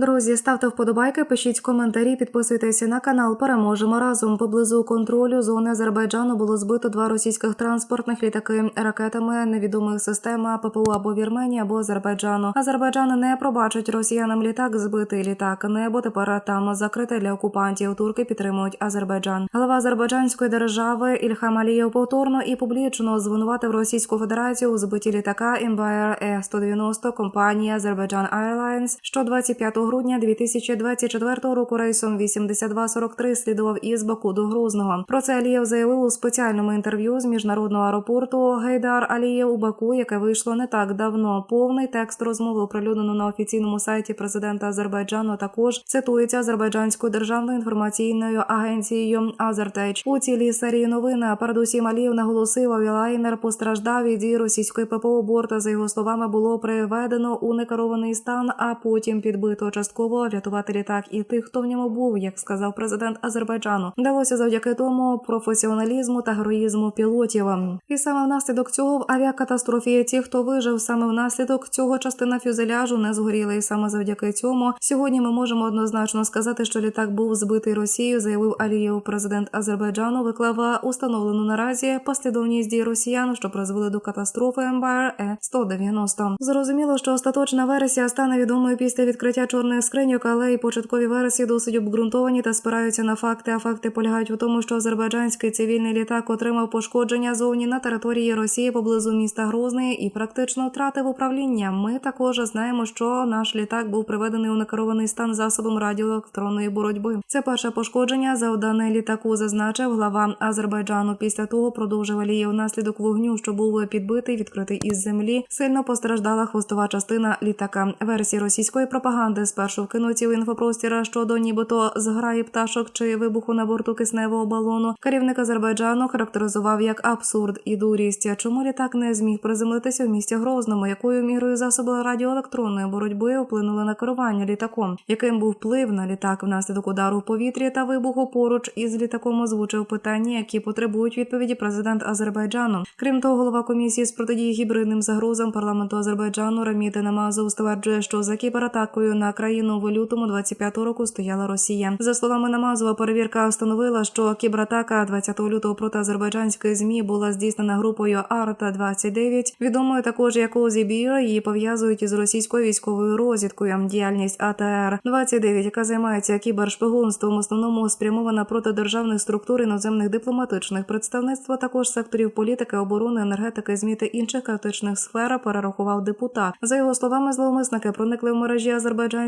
Друзі, ставте вподобайки, пишіть коментарі, підписуйтеся на канал. Переможемо разом. Поблизу контролю зони Азербайджану було збито два російських транспортних літаки ракетами невідомих систем ППУ або Вірменії, або Азербайджану. Азербайджан не пробачить росіянам літак, збитий літак. Небо тепер там закрите для окупантів. Турки підтримують Азербайджан. Глава азербайджанської держави Ільхам Алієв повторно і публічно звинуватив Російську Федерацію у збитті літака Embraer E-190 компанії Azerbaijan Airlines, що 25 грудня 2024 року рейсом 8243 слідував із Баку до Грозного. Про це Алієв заявив у спеціальному інтерв'ю з міжнародного аеропорту Гейдар Алієв у Баку, яке вийшло не так давно. Повний текст розмови оприлюднено на офіційному сайті президента Азербайджану. Також цитується азербайджанською державною інформаційною агенцією Азертеч. У цілій серії новин передусім Алієв наголосив, авіалайнер постраждав від дії російської ППО борта. За його словами, було приведено у некерований стан, а потім підбито частково врятувати літак і тих, хто в ньому був, як сказав президент Азербайджану. Вдалося завдяки тому професіоналізму та героїзму пілотів. І саме внаслідок цього в авіакатастрофі ті, хто вижив, саме внаслідок цього частина фюзеляжу не згоріла. І саме завдяки цьому сьогодні ми можемо однозначно сказати, що літак був збитий Росією, заявив Алієв. Президент Азербайджану виклав установлену наразі послідовність дій росіян, що призвели до катастрофи Embraer E-190. Зрозуміло, що остаточна версія стане відомою після відкриття чорних скриньок, але і початкові версії досить обґрунтовані та спираються на факти. А факти полягають у тому, що азербайджанський цивільний літак отримав пошкодження зовні на території Росії поблизу міста Грозний і практично втратив управління. Ми також знаємо, що наш літак був приведений у накерований стан засобом радіоелектронної боротьби. Це перше пошкодження завдане літаку, зазначив глава Азербайджану. Після того продовжив Алієв внаслідок вогню, що був підбитий, відкритий із землі. Сильно постраждала хвостова частина літака. Версії російської пропаганди спершу вкинуті в інфопростір щодо нібито зграї пташок чи вибуху на борту кисневого балону. Керівник Азербайджану характеризував як абсурд і дурість. Чому літак не зміг приземлитися в місті Грозному? Якою мірою засоби радіоелектронної боротьби вплинули на керування літаком? Яким був вплив на літак внаслідок удару в повітрі та вибуху поруч із літаком озвучив питання, які потребують відповіді президент Азербайджану. Крім того, голова комісії з протидії гібридним загрозам парламенту Азербайджану Раміт Намазов стверджує, що за кібератакою на країну в лютому 25-го року стояла Росія. За словами Намазова, перевірка встановила, що кібератака 20 лютого проти азербайджанської змі була здійснена групою Арта 29 відомою також як Озібір. Її пов'язують із російською військовою розвідкою. Діяльність АТР 29 яка займається кібершпигунством, основному спрямована проти державних структур іноземних дипломатичних представництв, а також секторів політики, оборони, енергетики, змі та інших критичних сфер. Перерахував депутат. За його словами, зловмисники проникли в мережі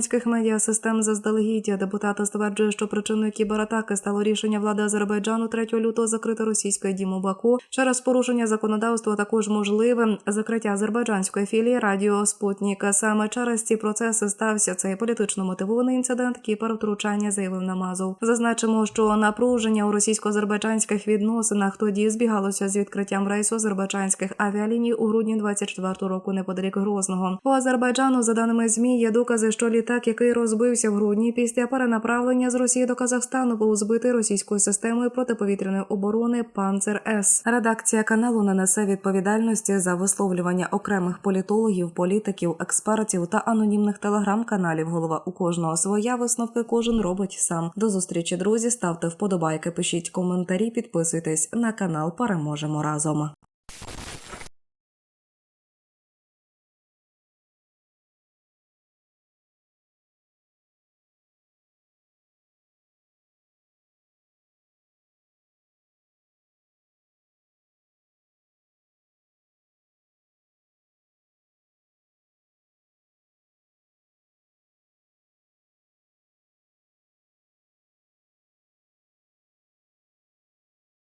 азербайджанських медіасистем заздалегідь. Депутат стверджує, що причиною кібератаки стало рішення влади Азербайджану 3 лютого закрити російське дім у Баку через порушення законодавства. Також можливе закриття азербайджанської філії Радіо Спутнік. Саме через ці процеси стався цей політично мотивований інцидент. Кіпер втручання заявив Намазов. Зазначимо, що напруження у російсько-азербайджанських відносинах тоді збігалося з відкриттям рейсу азербайджанських авіаліній у грудні 24 року неподалік Грозного. У Азербайджану, за даними змі, є докази, що літак, який розбився в грудні після перенаправлення з Росії до Казахстану, був збитий російською системою протиповітряної оборони Панцер С. Редакція каналу не несе відповідальності за висловлювання окремих політологів, політиків, експертів та анонімних телеграм-каналів. Голова у кожного своя висновки кожен робить сам. До зустрічі, друзі. Ставте вподобайки, пишіть коментарі, підписуйтесь на канал. Переможемо разом.